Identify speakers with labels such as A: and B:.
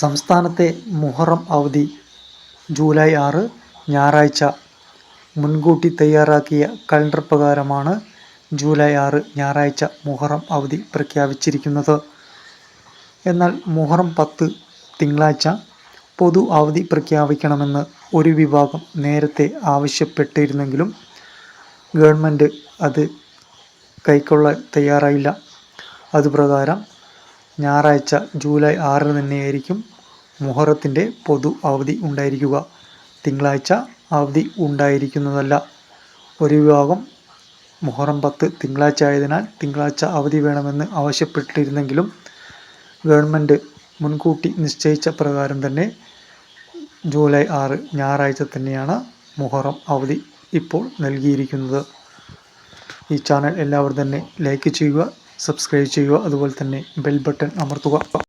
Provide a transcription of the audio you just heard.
A: സംസ്ഥാനത്തെ മുഹറം അവധി ജൂലൈ ആറ് ഞായറാഴ്ച മുൻകൂട്ടി തയ്യാറാക്കിയ കലണ്ടർ പ്രകാരമാണ് ജൂലൈ ആറ് ഞായറാഴ്ച മുഹറം അവധി പ്രഖ്യാപിച്ചിരിക്കുന്നത്. എന്നാൽ മുഹറം പത്ത് തിങ്കളാഴ്ച പൊതു അവധി പ്രഖ്യാപിക്കണമെന്ന് ഒരു വിഭാഗം നേരത്തെ ആവശ്യപ്പെട്ടിരുന്നെങ്കിലും ഗവൺമെന്റ് അത് കൈക്കൊള്ളാൻ തയ്യാറായില്ല. അതുപ്രകാരം ഞായറാഴ്ച ജൂലൈ ആറിന് തന്നെയായിരിക്കും മുഹറത്തിന്റെ പൊതു അവധി ഉണ്ടായിരിക്കുക. തിങ്കളാഴ്ച അവധി ഉണ്ടായിരിക്കുന്നതല്ല. ഒരു വിഭാഗം മുഹറം പത്ത് തിങ്കളാഴ്ച ആയതിനാൽ തിങ്കളാഴ്ച അവധി വേണമെന്ന് ആവശ്യപ്പെട്ടിരുന്നെങ്കിലും ഗവൺമെന്റ് മുൻകൂട്ടി നിശ്ചയിച്ച പ്രകാരം തന്നെ ജൂലൈ ആറ് ഞായറാഴ്ച തന്നെയാണ് മുഹറം അവധി ഇപ്പോൾ നൽകിയിരിക്കുന്നത്. ഈ ചാനൽ എല്ലാവരും തന്നെ ലൈക്ക് ചെയ്യുക സബ്സ്ക്രൈബ് ചെയ്യുക. അതുപോലെ തന്നെ ബെൽ ബട്ടൺ അമർത്തുക.